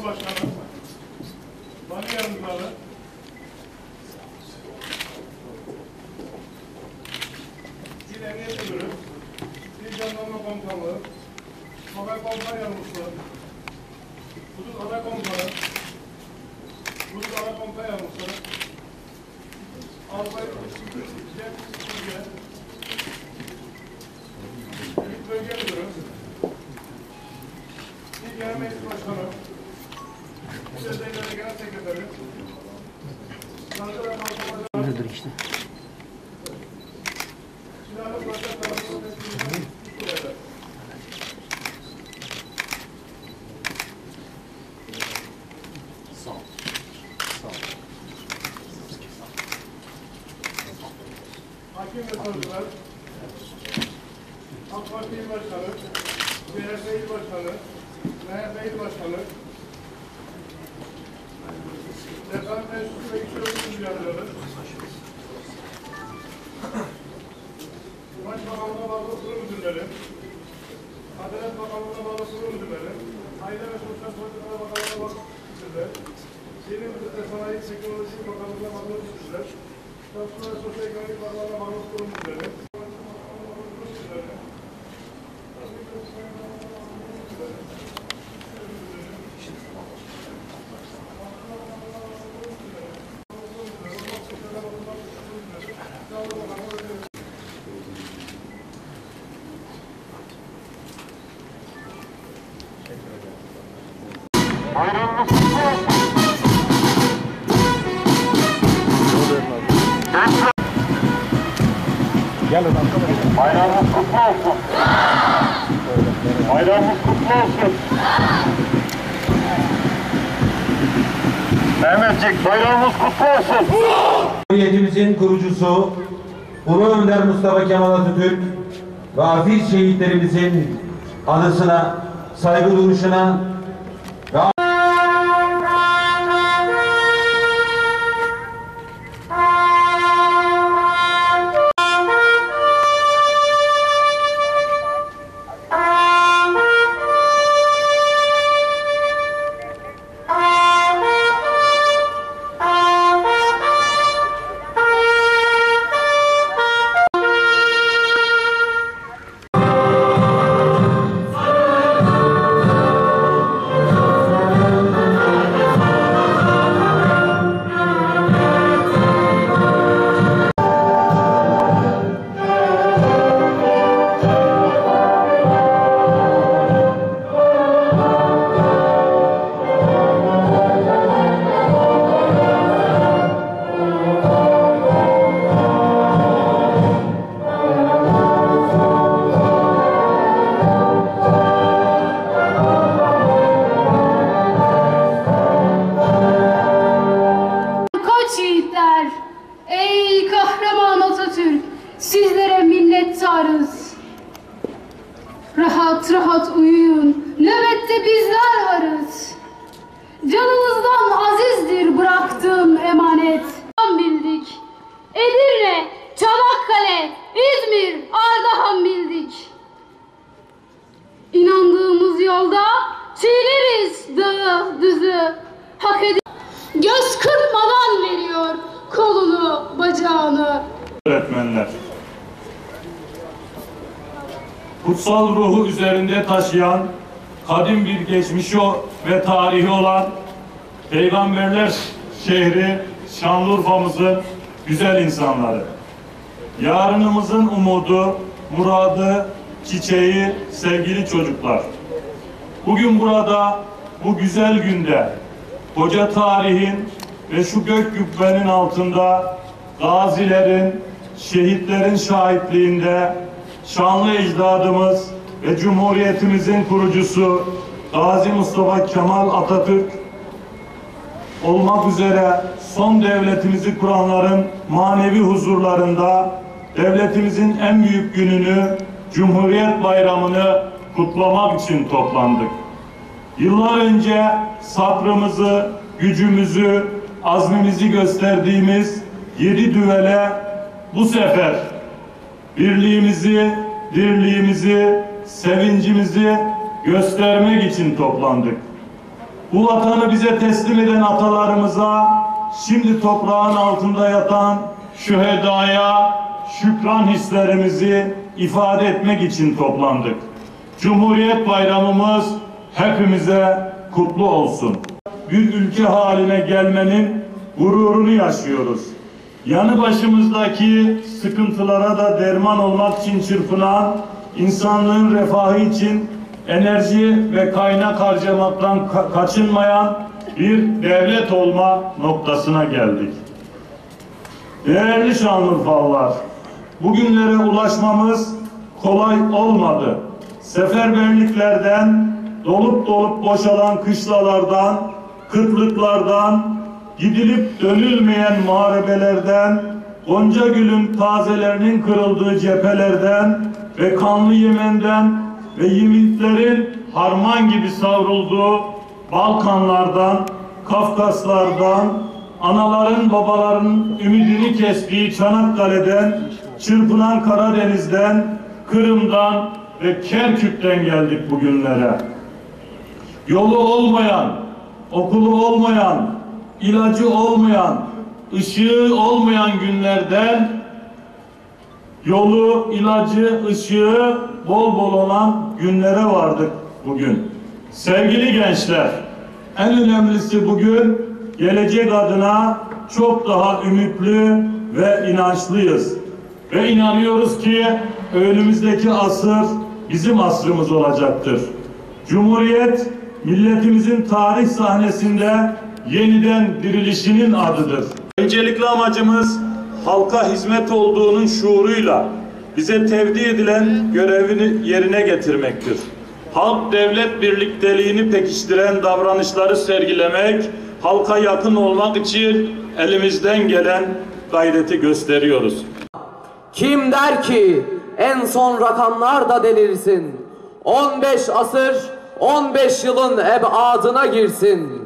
Jandarma Başkanı, Bani Yardımcıları, İl Emniyet Müdürü, İl Jandarma Komutanlığı, Haber Komutan Yardımcısı, Hudut Haber Komutanı, Hudut Haber Komutan Yardımcısı, Albay Cem Sürge, İl Bölge Müdürü, İl Genel Meclis Başkanı, İl Özellikleri Genel Sekreteri, Savcı ve Mahkeme Öyledir işte. Silahlı Kuvvetler tarafından teslim edilen Hakim ve AK Parti İl Başkanı, CHP İl Başkanı, MHP İl Başkanı, Dekan Enstitüsü ve İş Örgütü Müdürleri, Başbakanlığa bağlı kurum müdürleri, Adalet Bakanlığı'na bağlı kurum müdürleri, Aile ve Sosyal Politikalar Bakanlığı'na bağlı müdürler, Yeni Müdür Sanayi Teknoloji Bakanlığı'na bağlı müdürler, Çalışma ve Sosyal Ekonomik Bakanlığı'na bağlı kurum Bayramınız kutlu olsun. Bayramınız kutlu olsun. Mehmetçik bayramımız kutlu olsun. Cumhuriyetimizin kurucusu Ulu Önder Mustafa Kemal Atatürk ve aziz şehitlerimizin anısına, saygı duruşuna Rahat rahat Kutsal ruhu üzerinde taşıyan, kadim bir geçmişi ve tarihi olan Peygamberler şehri Şanlıurfa'mızın güzel insanları. Yarınımızın umudu, muradı, çiçeği sevgili çocuklar. Bugün burada bu güzel günde koca tarihin ve şu gök kubbenin altında gazilerin, şehitlerin şahitliğinde şanlı ecdadımız ve Cumhuriyetimizin kurucusu Gazi Mustafa Kemal Atatürk olmak üzere son devletimizi kuranların manevi huzurlarında devletimizin en büyük gününü Cumhuriyet Bayramı'nı kutlamak için toplandık. Yıllar önce sabrımızı, gücümüzü, azmimizi gösterdiğimiz yedi düvele bu sefer birliğimizi, dirliğimizi, sevincimizi göstermek için toplandık. bu vatanı bize teslim eden atalarımıza, şimdi toprağın altında yatan şühedaya şükran hislerimizi ifade etmek için toplandık. Cumhuriyet bayramımız hepimize kutlu olsun. Bir ülke haline gelmenin gururunu yaşıyoruz. Yanı başımızdaki sıkıntılara da derman olmak için çırpınan, insanlığın refahı için enerji ve kaynak harcamaktan ka- kaçınmayan bir devlet olma noktasına geldik. Değerli Şanlıurfalılar, bugünlere ulaşmamız kolay olmadı. Seferberliklerden, dolup dolup boşalan kışlalardan, kıtlıklardan, gidilip dönülmeyen muharebelerden, Gonca gülün tazelerinin kırıldığı cephelerden ve kanlı Yemen'den ve Yiğitlerin harman gibi savrulduğu Balkanlardan, Kafkaslardan, anaların babaların ümidini kestiği Çanakkale'den, çırpınan Karadeniz'den, Kırım'dan ve Kerkük'ten geldik bugünlere. Yolu olmayan, okulu olmayan, ilacı olmayan, ışığı olmayan günlerden yolu, ilacı, ışığı bol bol olan günlere vardık bugün. Sevgili gençler, en önemlisi bugün gelecek adına çok daha ümitli ve inançlıyız. Ve inanıyoruz ki önümüzdeki asır bizim asrımız olacaktır. Cumhuriyet milletimizin tarih sahnesinde yeniden dirilişinin adıdır. Öncelikli amacımız halka hizmet olduğunun şuuruyla bize tevdi edilen görevini yerine getirmektir. Halk devlet birlikteliğini pekiştiren davranışları sergilemek, halka yakın olmak için elimizden gelen gayreti gösteriyoruz. Kim der ki en son rakamlar da delirsin. 15 asır 15 yılın ebadına girsin.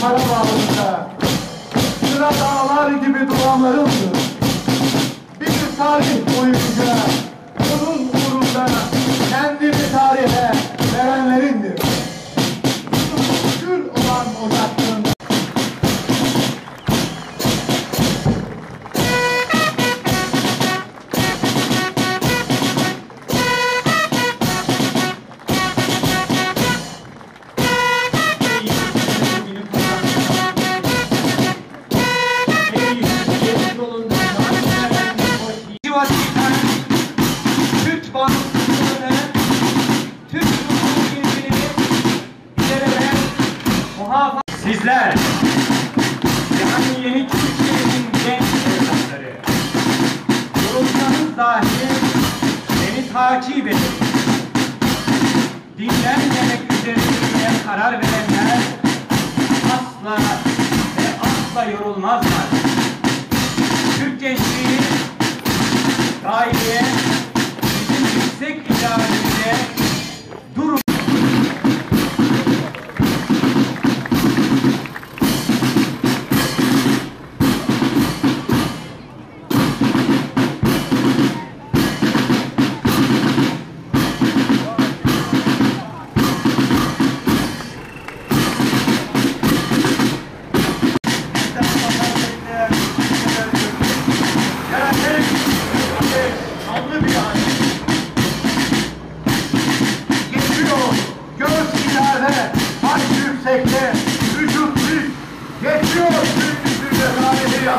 Karabağ'ında sıra dağlar gibi duranlarımdır. Bir tarih boyunca onun uğrunda kendini tarihe verenlerindir. Takip edin. Dinlenmemek üzerine karar verenler asla ve asla yorulmazlar. Türk gençliği gayeye bizim yüksek irademize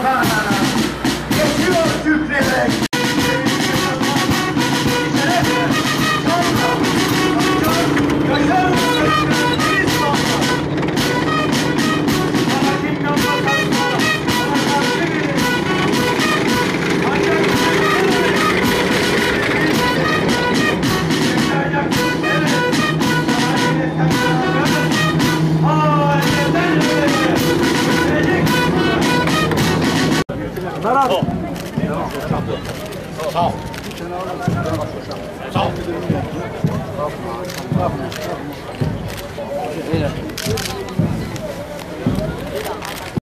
看看